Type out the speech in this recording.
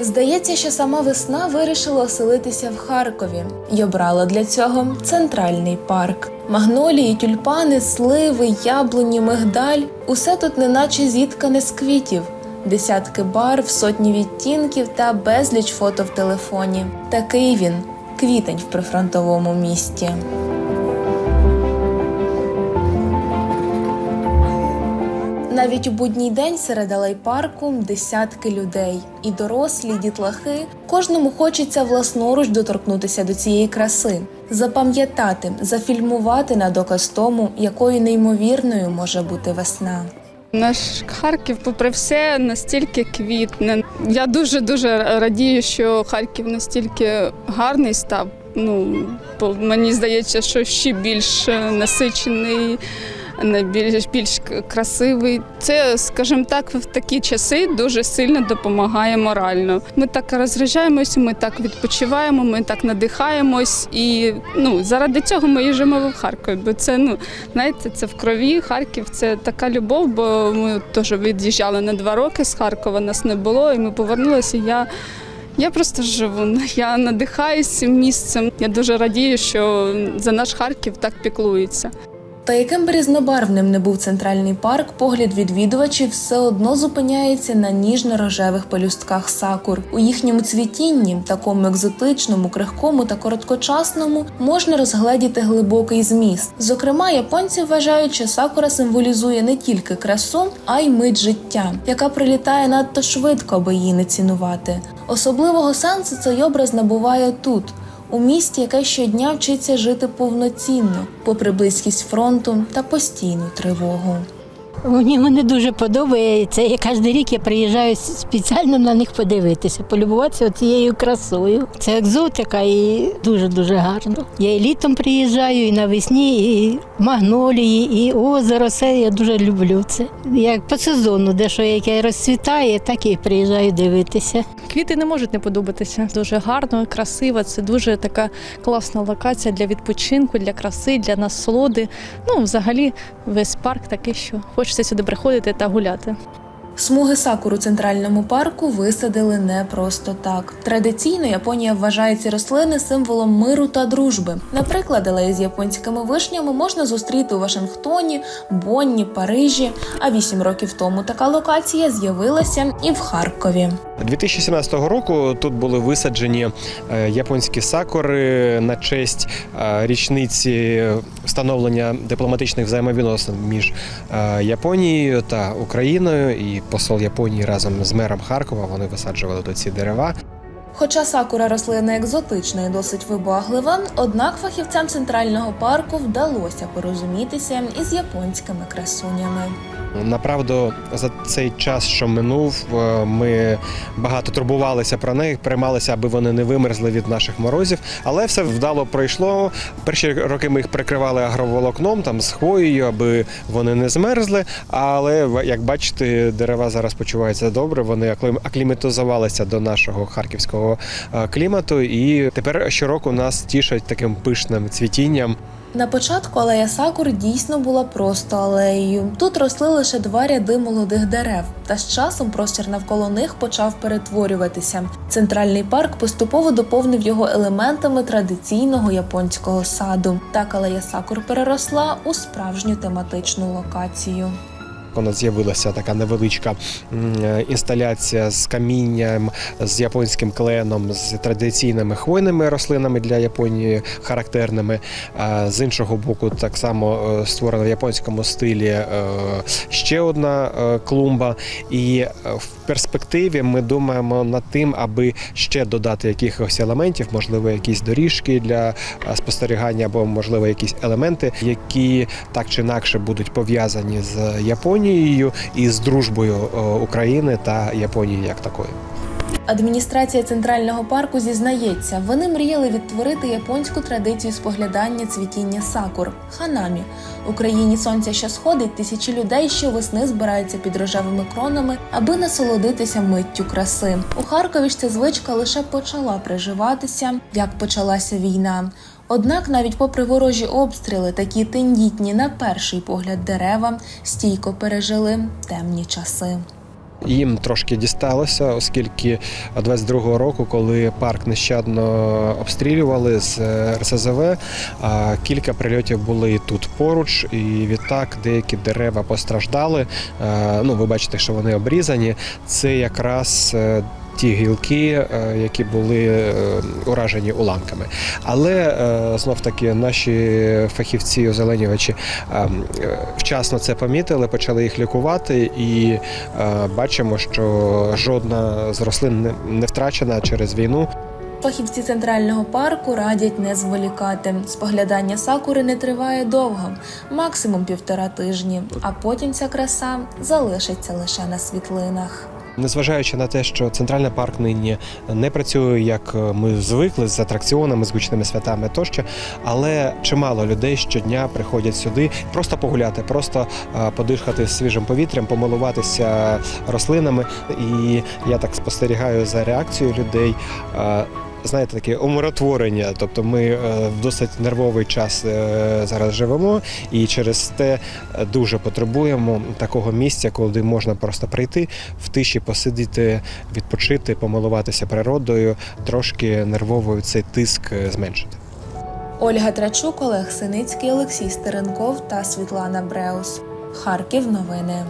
Здається, що сама весна вирішила оселитися в Харкові і обрала для цього центральний парк. Магнолії, тюльпани, сливи, яблуні, мигдаль усе тут неначе зіткане з квітів. Десятки барв, сотні відтінків та безліч фото в телефоні. Такий він квітень в прифронтовому місті. Навіть у будній день серед алей парку десятки людей, і дорослі, і дітлахи. Кожному хочеться власноруч доторкнутися до цієї краси, запам'ятати, зафільмувати на доказ тому, якою неймовірною може бути весна. Наш Харків, попри все, настільки квітне. Я дуже дуже радію, що Харків настільки гарний став. Ну мені здається, що ще більш насичений, більш більш красивий. Це, скажімо так, в такі часи дуже сильно допомагає морально. Ми так розряджаємося, ми так відпочиваємо, ми так надихаємось, і ну заради цього ми і живемо в Харкові. Бо це ну знаєте, це в крові. Харків це така любов, бо ми теж від'їжджали на два роки з Харкова, нас не було, і ми повернулися. Я я просто живу, я надихаюсь цим місцем. Я дуже радію, що за наш Харків так піклується. Та яким би різнобарвним не був центральний парк, погляд відвідувачів все одно зупиняється на ніжно-рожевих пелюстках сакур. У їхньому цвітінні, такому екзотичному, крихкому та короткочасному, можна розгледіти глибокий зміст. Зокрема, японці вважають, що сакура символізує не тільки красу, а й мить життя, яка прилітає надто швидко, аби її не цінувати. Особливого сенсу цей образ набуває тут. У місті, яке щодня вчиться жити повноцінно, попри близькість фронту та постійну тривогу. Мені вони дуже подобається. І кожен рік я приїжджаю спеціально на них подивитися, полюбуватися цією красою. Це екзотика і дуже-дуже гарно. Я і літом приїжджаю, і навесні, і магнолії, і озеро. Все я дуже люблю це. Як по сезону, де що яке розцвітає, так і приїжджаю дивитися. Квіти не можуть не подобатися. Дуже гарно, красиво. Це дуже така класна локація для відпочинку, для краси, для насолоди. Ну, взагалі, весь парк такий, що хочеться сюди приходити та гуляти. Смуги сакур у центральному парку висадили не просто так. Традиційно Японія вважає ці рослини символом миру та дружби. Наприклад, алеї з японськими вишнями можна зустріти у Вашингтоні, Бонні, Парижі. А вісім років тому така локація з'явилася і в Харкові. 2017 року тут були висаджені е, японські сакури на честь е, річниці встановлення дипломатичних взаємовідносин між е, Японією та Україною. І посол Японії разом з мером Харкова вони висаджували до ці дерева. Хоча сакура рослина екзотична і досить вибаглива, однак фахівцям центрального парку вдалося порозумітися із японськими красунями. Направду, за цей час, що минув, е, ми багато турбувалися про них, приймалися, аби вони не вимерзли від наших морозів. Але все вдало пройшло. Перші роки ми їх прикривали агроволокном там з хвоєю, аби вони не змерзли. Але як бачите, дерева зараз почуваються добре. Вони акліматизувалися до нашого харківського е, клімату, і тепер щороку нас тішать таким пишним цвітінням. На початку алея сакур дійсно була просто алеєю. Тут росли лише два ряди молодих дерев, та з часом простір навколо них почав перетворюватися. Центральний парк поступово доповнив його елементами традиційного японського саду. Так алея сакур переросла у справжню тематичну локацію. У нас з'явилася така невеличка е, інсталяція з камінням, з японським кленом, з традиційними хвойними рослинами для Японії характерними. З іншого боку, так само е, створена в японському стилі е, ще одна клумба. І в перспективі ми думаємо над тим, аби ще додати якихось елементів, можливо, якісь доріжки для е, спостерігання, або можливо якісь елементи, які так чи інакше будуть пов'язані з Японією і з дружбою е, України та Японії як такої. Адміністрація центрального парку зізнається, вони мріяли відтворити японську традицію споглядання цвітіння сакур ханамі. У країні сонця, що сходить, тисячі людей щовесни збираються під рожевими кронами, аби насолодитися миттю краси. У Харкові ж ця звичка лише почала приживатися, як почалася війна. Однак, навіть попри ворожі обстріли, такі тендітні на перший погляд дерева стійко пережили темні часи. Їм трошки дісталося, оскільки 22-го року, коли парк нещадно обстрілювали з е, РСЗВ, кілька прильотів були і тут поруч, і відтак деякі дерева постраждали. Е, Ну, ви бачите, що вони обрізані. Це якраз. Е, Ті гілки, е, які були е, уражені уламками, але знов таки наші фахівці озеленювачі е, е, вчасно це помітили, почали їх лікувати, і е, бачимо, що жодна з рослин не втрачена через війну. Фахівці центрального парку радять не зволікати. Споглядання сакури не триває довго, максимум півтора тижні, а потім ця краса залишиться лише на світлинах. Незважаючи на те, що центральний парк нині не працює, як ми звикли з атракціонами, з гучними святами тощо, але чимало людей щодня приходять сюди просто погуляти, просто подихати свіжим повітрям, помилуватися рослинами. І я так спостерігаю за реакцією людей. Знаєте, таке умиротворення. Тобто ми е, в досить нервовий час е, зараз живемо, і через те е, дуже потребуємо такого місця, коли можна просто прийти в тиші, посидіти, відпочити, помилуватися природою, трошки нервовою цей тиск зменшити. Ольга Трачук, Олег Синицький, Олексій Стеренков та Світлана Бреус. Харків новини.